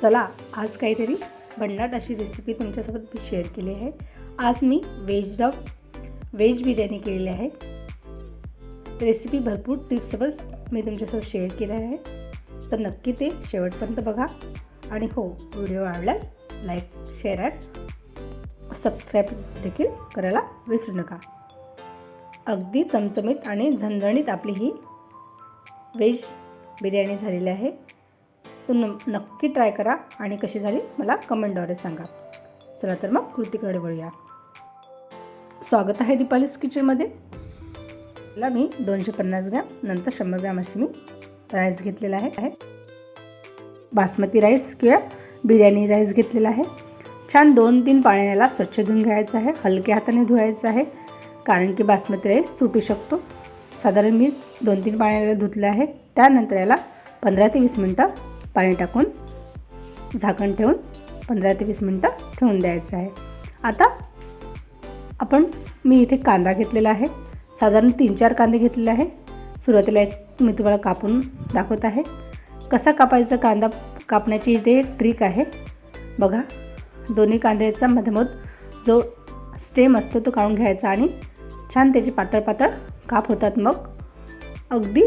चला आज काहीतरी भन्नाट अशी रेसिपी तुमच्यासोबत मी शेअर केली आहे. आज मी व्हेज डॉग व्हेज बिर्याणी केलेली आहे. रेसिपी भरपूर टिप्ससोबत मी तुमच्यासोबत शेअर केलं आहे. तर नक्की ते शेवटपर्यंत बघा. आणि हो व्हिडिओ आवडल्यास लाईक शेअर अँड सबस्क्राईब देखील करायला विसरू नका. अगदी चमचमीत आणि झणझणीत आपली ही व्हेज बिर्याणी झालेली आहे. तर न नक्की ट्राय करा आणि कशी झाली मला कमेंटद्वारे सांगा. चला तर मग कृतीकडे वळूया. स्वागत आहे दीपालीस किचनमध्ये. ला मी दोनशे पन्नास ग्रॅम नंतर शंभर ग्रॅम अशी मी राईस घेतलेला आहे. आहे. बासमती राईस किंवा बिर्याणी राईस घेतलेला आहे. छान दोन तीन पाण्याला स्वच्छ धुवून घ्यायचं आहे हलक्या हाताने धुवायचं आहे कारण की बासमती राईस सुटू शकतो. साधारण मी दोन तीन पाण्याला धुतलं आहे. त्यानंतर याला पंधरा ते वीस मिनटं पाणी टाकून झाकण ठेवून पंधरा ते वीस मिनटं ठेवून द्यायचं आहे. आता आपण मी इथे कांदा घेतलेला आहे. साधारण तीन चार कांदे घेतलेले आहे. सुरुवातीला एक मी तुम्हाला कापून दाखवत आहे. कसा कापायचा कांदा कापण्याची इथे ट्रिक आहे. बघा दोन्ही कांद्याचा मध्यमध जो स्टेम असतो तो काढून घ्यायचा आणि छान त्याचे पातळ पातळ काप होतात मग. अगदी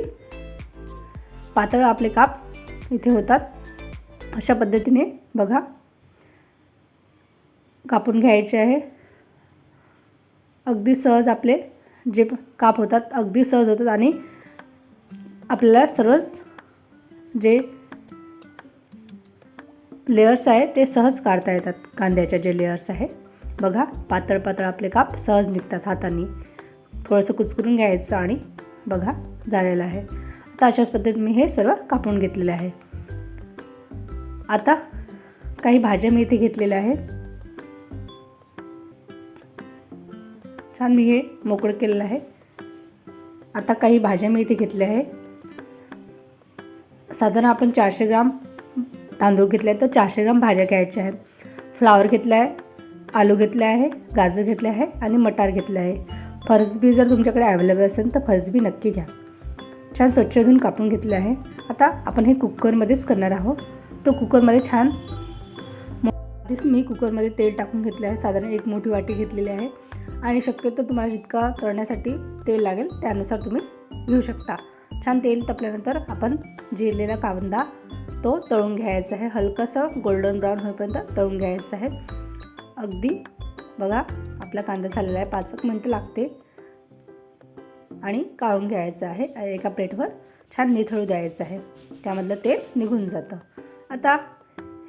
पातळ आपले काप इथे होतात. अशा पद्धतीने बघा. कापून घ्यायचे आहे. अगदी सहज आपले जे काप होतात अगदी सहज होतात आणि आपल्याला सर्वच जे लेयर्स आहे ते सहज काढता येतात. कांद्याच्या जे लेयर्स आहे. बघा पातळ पातळ आपले काप सहज निघतात हाताने. थोडंसं कुचकरून घ्यायचं आणि बघा झालेलं आहे. तर अशाच पद्धतीने मी हे सर्व कापून घेतलेलं आहे. आता काही भाज्या मी इथे घेतलेल्या आहे छान मी हे मोकळं केलेलं आहे. आता काही भाज्या मी इथे घेतल्या आहे साधारण आपण चारशे ग्राम तांदूळ घेतले आहे तर चारशे ग्राम भाज्या घ्यायच्या आहे फ्लावर घेतला आहे आलू घेतले आहे गाजर घेतले आहे आणि मटार घेतले आहे. फरसबी जर तुमच्याकडे अवेलेबल असेल तर फरसबी नक्की घ्या. छान स्वच्छ धुवून कापून घेतले आहे. आता आपण हे कुकरमध्येच करणार आहोत. तो कुकरमध्ये छान आधीच मी कुकरमध्ये तेल टाकून घेतले आहे. साधारण एक मोठी वाटी घेतलेली आहे. आणि शक्यतो तुम्हाला जितका तळण्यासाठी तेल लागेल त्यानुसार तुम्ही घेऊ शकता. छान तेल तपल्यानंतर आपण जिरलेला कांदा तो तळून घ्यायचा आहे. हलकंसं गोल्डन ब्राऊन होईपर्यंत तळून घ्यायचं आहे. अगदी बघा आपला कांदा झालेला आहे. पाच एक मिनटं लागते. आणि काढून घ्यायचं आहे. एका प्लेटवर छान निथळू द्यायचं आहे. त्यामधलं तेल निघून जातं. आता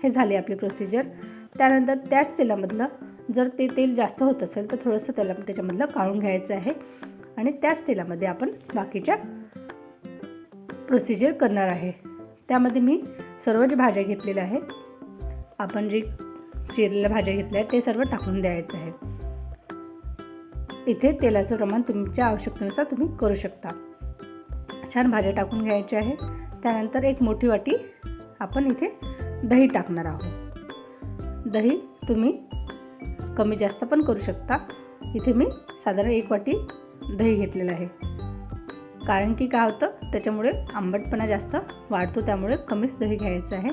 हे झाले आपली प्रोसिजर त्यानंतर त्याच तेलामधलं जर ते तेल जास्त होत असेल तर थोडंसं त्याला त्याच्यामधलं काढून घ्यायचं आहे. आणि त्याच तेलामध्ये आपण बाकीच्या प्रोसिजर करणार आहे. त्यामध्ये मी सर्व जे भाज्या घेतलेल्या आहे आपण जे चिरलेल्या भाज्या घेतल्या आहेत ते सर्व टाकून द्यायचं आहे. इथे तेलाचं प्रमाण तुमच्या आवश्यकतेनुसार तुम्ही करू शकता. छान भाज्या टाकून घ्यायच्या आहे त्यानंतर एक मोठी वाटी आपण इथे दही टाकणार आहोत. दही तुम्ही कमी जास्त पण करू शकता. इथे मी साधारण एक वाटी दही घेतलेलं आहे. कारण की काय होतं? त्याच्यामुळे आंबटपणा जास्त वाढतो त्यामुळे कमीच दही घ्यायचं आहे.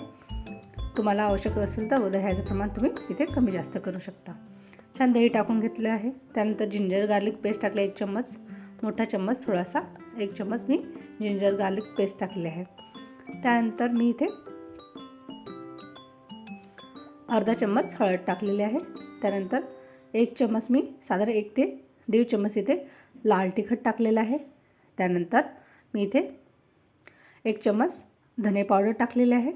तुम्हाला आवश्यक असेल तर दह्याचं प्रमाण तुम्ही इथे कमी जास्त करू शकता. छान दही टाकून घेतलं आहे. त्यानंतर जिंजर गार्लिक पेस्ट टाकलं एक चम्मच मोठा चम्मच थोडासा एक चम्मच मी जिंजर गार्लिक पेस्ट टाकले आहे. त्यानंतर मी इथे अर्धा चम्मच हळद टाकलेली आहे. त्यानंतर एक चम्मच मी साधारण एक ते दीड चम्मच इथे लाल तिखट टाकलेलं आहे. त्यानंतर मी इथे एक चम्मच धने पावडर टाकलेले आहे.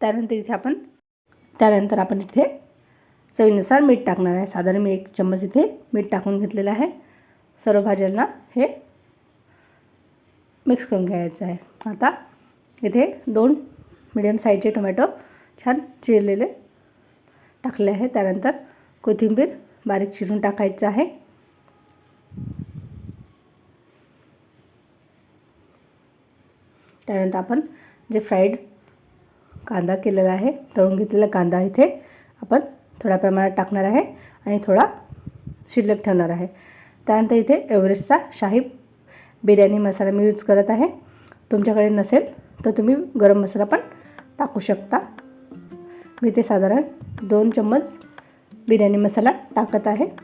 त्यानंतर इथे आपण त्यानंतर आपण इथे चवीनुसार मीठ टाकणार आहे. साधारण मी एक चम्मच इथे मीठ टाकून घेतलेलं आहे. सर्व भाज्यांना हे मिक्स करून घ्यायचं आहे. आता इथे दोन मिडियम साईजचे टोमॅटो छान चिरलेले टाकले आहे. त्यानंतर कोथिंबीर बारीक चिरून टाकायचं आहे. त्यानंतर आपण जे फ्राईड कांदा केलेला आहे. तळून घेतलेला कांदा इथे आपण थोड्या प्रमाणात टाकणार आहे आणि थोडा शिल्लक ठेवणार आहे. त्यानंतर इथे एव्हरेस्टचा शाही बिर्याणी मसाला मी यूज करत आहे. तुमच्याकडे नसेल तर तुम्ही गरम मसाला पण टाकू शकता. मी ते साधारण दोन चम्मच बिर्याणी मसाला टाकत आहे.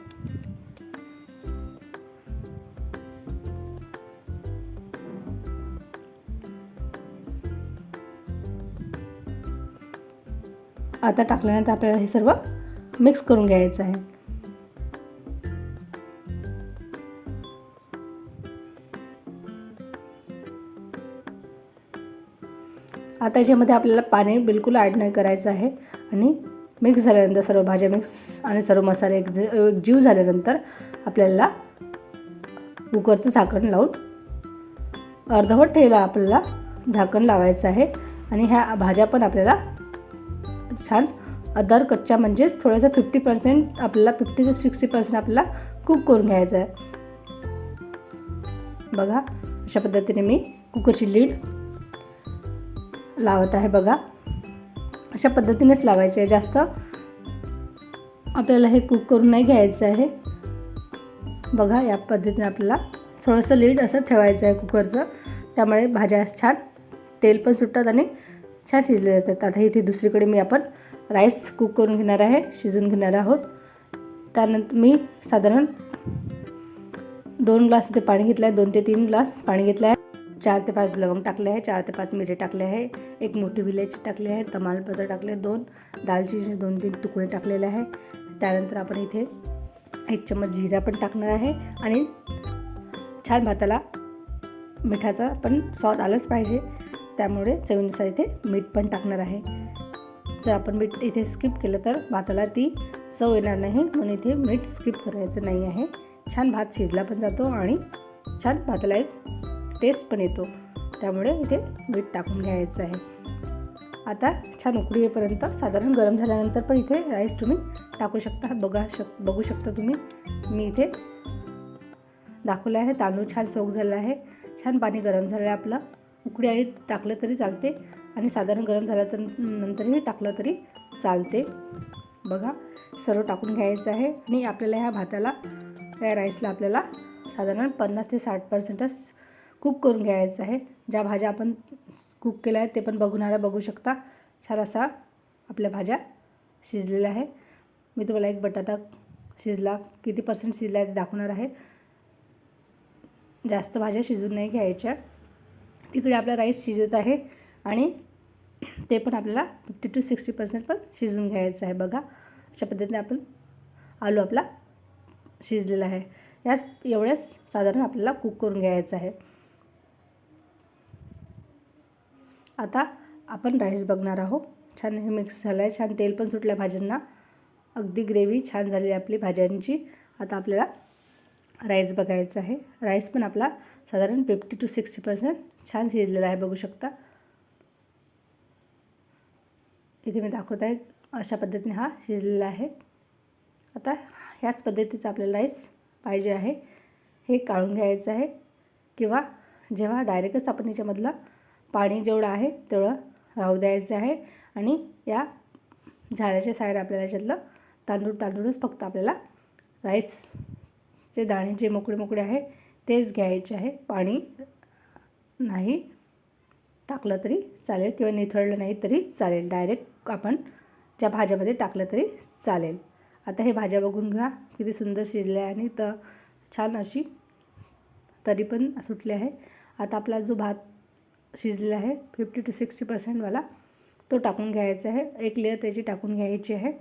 आता टाकल्यानंतर आपल्याला हे सर्व मिक्स करून घ्यायचं आहे. आता याच्यामध्ये आपल्याला पाणी बिलकुल ॲड नाही करायचं आहे आणि मिक्स झाल्यानंतर सर्व भाज्या मिक्स आणि सर्व मसाले एक जीव झाल्यानंतर आपल्याला कुकरचं झाकण लावून अर्धवट ठेला आपल्याला झाकण लावायचं आहे आणि ह्या भाज्या पण आपल्याला छान. अदर कच्चा म्हणजेच थोडंसं फिफ्टी पर्सेंट आपल्याला फिफ्टी ते सिक्स्टी पर्सेंट आपल्याला कुक करून घ्यायचं आहे. बघा अशा पद्धतीने मी कुकरची लीड लावत आहे बघा. अशा पद्धतीनेच लावायचे आहे. जास्त आपल्याला हे कुक करून नाही घ्यायचं आहे. बघा या पद्धतीने आपल्याला थोडंसं लीड असं ठेवायचं आहे कुकरचं त्यामुळे भाज्या छान तेल पण सुटतात आणि छान शिजले जातात. आता इथे दुसरीकडे मी आपण राईस कुक करून घेणार आहे शिजून घेणार आहोत. त्यानंतर मी साधारण दोन ग्लास ते पाणी घेतलं आहे दोन ते तीन ग्लास पाणी घेतलं आहे. चार ते पाच लवंग टाकले आहे चार ते पाच मिरे टाकले आहे एक मोठी विलायची टाकली आहे तमालपत्र टाकले दोन दालचिनीचे दोन तीन तुकडे टाकलेले आहे. त्यानंतर आपण इथे एक चम्मच जिरा पण टाकणार आहे आणि छान भाताला मिठाचा पण स्वाद आलाच पाहिजे. त्यामुळे चवीनुसार इथे मीठ पण टाकणार आहे. जर आपण मीठ इथे स्किप केलं तर भाताला ती चव येणार नाही म्हणून इथे मीठ स्किप करायचं नाही आहे. छान भात शिजला पण जातो आणि छान भाताला एक टेस्ट पण येतो. त्यामुळे इथे मीठ टाकून घ्यायचं आहे. आता छान उकडी येईपर्यंत साधारण गरम झाल्यानंतर पण इथे राईस तुम्ही टाकू शकता. बघा शक बघू शकता तुम्ही. मी इथे दाखवलं आहे तांदूळ छान सोक झाला आहे. छान पाणी गरम झालं आहे आपलं. उकडी आणि टाकलं तरी चालते. आणि साधारण गरम झालं तर नंतरही टाकलं तरी चालते. बघा सर्व टाकून घ्यायचं आहे. आणि आपल्याला ह्या भाताला या राईसला आपल्याला साधारण पन्नास ते साठ पर्सेंटच कुक करून घ्यायचं आहे. ज्या भाज्या आपण कुक केल्या आहेत ते पण बघणाऱ्या बघू शकता. छान असा आपल्या भाज्या शिजलेल्या आहे. मी तुम्हाला एक बटाटा शिजला किती पर्सेंट शिजला आहे ते दाखवणार आहे. जास्त भाज्या शिजून नाही घ्यायच्या. तिकडे आपला राईस शिजत आहे आणि ते पण आपल्याला फिफ्टी टू सिक्स्टी पर्सेंट पण शिजून घ्यायचं आहे. बघा अशा पद्धतीने आपण आलू आपला शिजलेला आहे. याच एवढ्याच साधारण आपल्याला कुक करून घ्यायचं आहे. आता आपण राईस बघणार आहोत. छान हे मिक्स झालं आहे. छान तेल पण सुटलं आहे भाज्यांना. अगदी ग्रेव्ही छान झालेली आपली भाज्यांची. आता आपल्याला राईस बघायचं आहे. राईस पण आपला साधारण फिफ्टी टू सिक्स्टी पर्सेंट छान शिजलेला आहे बघू शकता. इथे मी दाखवत आहे अशा पद्धतीने हा शिजलेला आहे. आता ह्याच पद्धतीचं आपल्याला राईस पाहिजे आहे. हे काढून घ्यायचं आहे किंवा जेव्हा डायरेक्टच आपण याच्यामधलं पाणी जेवढं आहे तेवढं राहू द्यायचं आहे. आणि या झाडाच्या साईड आपल्याला याच्यातलं तांदूळ तांदूळच फक्त आपल्याला राईसचे दाणे जे मोकळे मोकळे आहे तेच घ्यायचे आहे. पाणी नाही. टाकलं तरी चालेल किंवा निथळलं नाही तरी चालेल. डायरेक्ट आपण ज्या भाज्यामध्ये टाकलं तरी चालेल. आता हे भाज्या बघून घ्या. किती सुंदर शिजल्या आणि तर छान अशी तरी पण सुटली आहे. आता आपला जो भात शिजलेला आहे फिफ्टी टू सिक्स्टी पर्सेंटवाला तो टाकून घ्यायचा आहे. एक लेअर त्याची टाकून घ्यायची आहे.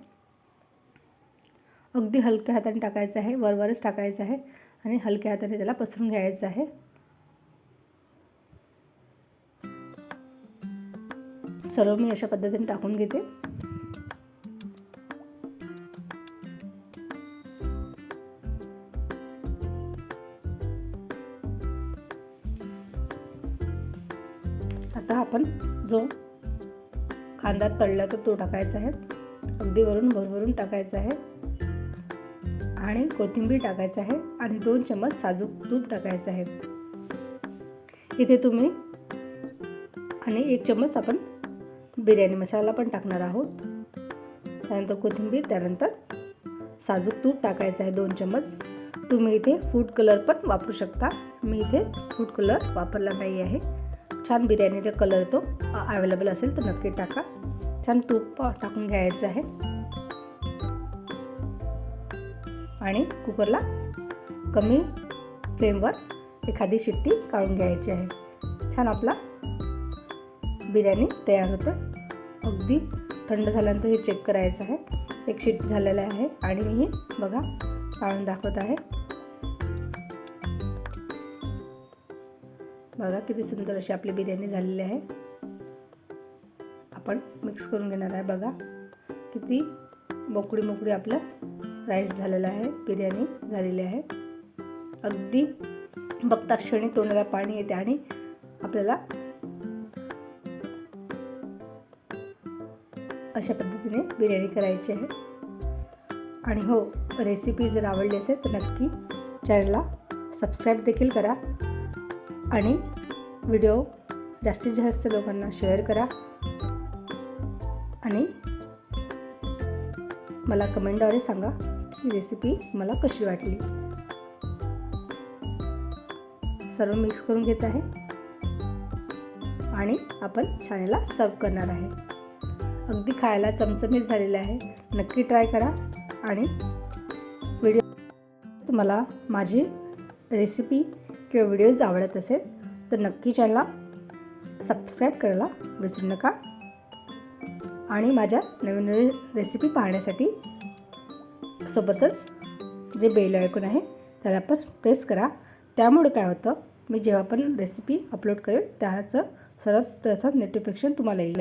अगदी हलक्या हाताने टाकायचं आहे. वरवरच टाकायचं आहे. आणि हलक्या हाताने त्याला पसरून घ्यायचं आहे. सर्व मी अशा पद्धतीने टाकून घेते. आता आपण जो कांदा तळला तर तो टाकायचा आहे. अगदी वरून भरभरून टाकायचा आहे. आणि कोथिंबीर टाकायचं आहे आणि दोन चम्मच साजूक तूप टाकायचं आहे. इथे तुम्ही आणि एक चम्मच आपण बिर्याणी मसाला पण टाकणार आहोत. त्यानंतर कोथिंबीर त्यानंतर साजूक तूप टाकायचं आहे दोन चम्मच. तुम्ही इथे फूड कलर पण वापरू शकता. मी इथे फूड कलर वापरला नाही आहे. छान बिर्याणीचा कलर तो अवेलेबल असेल तर नक्की टाका. छान तूप टाकून घ्यायचं आहे. आणि कुकरला कमी फ्लेमवर एखादी शिट्टी काढून घ्यायची आहे. छान आपला बिर्याणी तयार होतं. अगदी थंड झाल्यानंतर हे चेक करायचं आहे. एक शीट झालेलं आहे आणि मी हे बघा काढून दाखवत आहे. बघा किती सुंदर अशी आपली बिर्याणी झालेली आहे. आपण मिक्स करून घेणार आहे. बघा किती मोकळी मोकळी आपलं राईस झालेलं आहे. बिर्याणी झालेली आहे. अगदी बघता क्षणी तोंडाला पाणी येते आणि आपल्याला अशा पद्धतीने बिर्याणी करायची आहे. आणि हो रेसिपी जर आवडली असेल तर नक्की चॅनलला सबस्क्राईब देखील करा. आणि व्हिडिओ जास्तीत जास्त लोकांना शेअर करा. आणि मला कमेंटद्वारे सांगा ही रेसिपी मला कशी वाटली. सर्व मिक्स करून घेत आहे. आणि आपण छानेला सर्व करणार आहे. अगदी खायला चमचमीत झालेले आहे. नक्की ट्राय करा आणि व्हिडिओ तुम्हाला माझी रेसिपी किंवा व्हिडिओज आवडत असेल तर नक्की चॅनलला सबस्क्राईब करायला विसरू नका. आणि माझ्या नवीन नवीन रेसिपी पाहण्यासाठी सोबतच जे बेल ऐकून आहे त्याला पण प्रेस करा. त्यामुळे काय होतं मी जेव्हा पण रेसिपी अपलोड करेल त्याचं सर्वात प्रथम नोटिफिकेशन तुम्हाला येईल.